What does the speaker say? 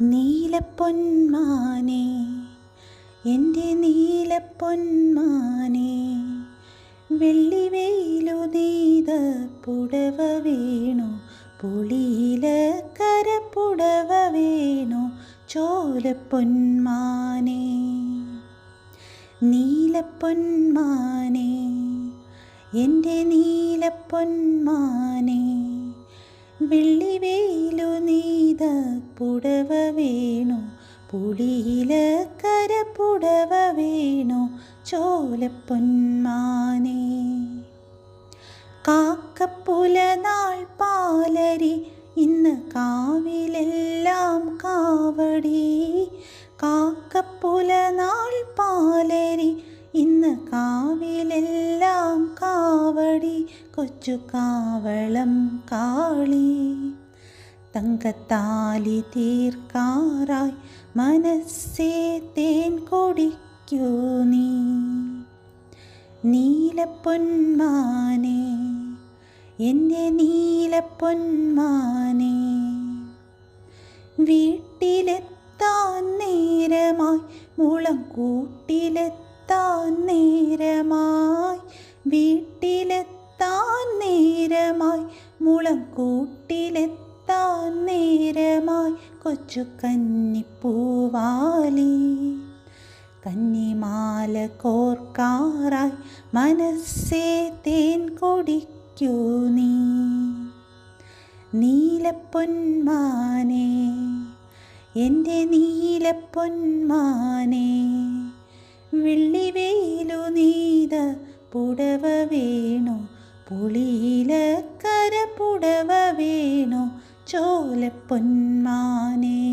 നീലപ്പൊന്മാനെ എന്റെ നീലപ്പൊന്മാനെ വെള്ളിവെയിലു നെയ്ത പുടവ വീണു പുളിയില കരപ്പുടവ വേണു ചോലപ്പൊന്മാനെ. നീലപ്പൊന്മാനെ എന്റെ നീലപ്പൊന്മാനെ വെള്ളിവെയിലു നെയ്ത പുടവ പുളിയില കരപ്പുടവ വീണു ചോലപ്പൊന്മാനെ. കാക്കപ്പുല നാൾ പാലരി ഇന്ന് കാവിലെല്ലാം കാവടി. കാക്കപ്പുല നാൾ പാലരി ഇന്ന് കാവിലെല്ലാം കാവടി. കൊച്ചു കാവളം കാളി. തങ്കത്താലി തീർക്കാറായി മനസ്സേ തേൻ കൊടിക്കൂ നീ നീലപ്പൊന്മാനെ എൻ്റെ നീലപ്പൊന്മാനെ വീട്ടിലെത്താൻ നേരമായി മുളം കൂട്ടിലെത്താൻ നേരമായി വീട്ടിലെത്താൻ നേരമായി മുളം കൂട്ടിലെത്താൻ നേരമായി കൊച്ചു കന്നിപ്പൂവാലി. കന്നിമാല കോർക്കാറായി മനസ്സേ തേൻ കൊടിക്കൂ നീ. നീലപ്പൊന്മാനെ എന്റെ നീലപ്പൊന്മാനെ വെള്ളിവേലു നീത പുടവ വേണു പുളിയില കര പുടവ ചോലപ്പൊന്മാനെ.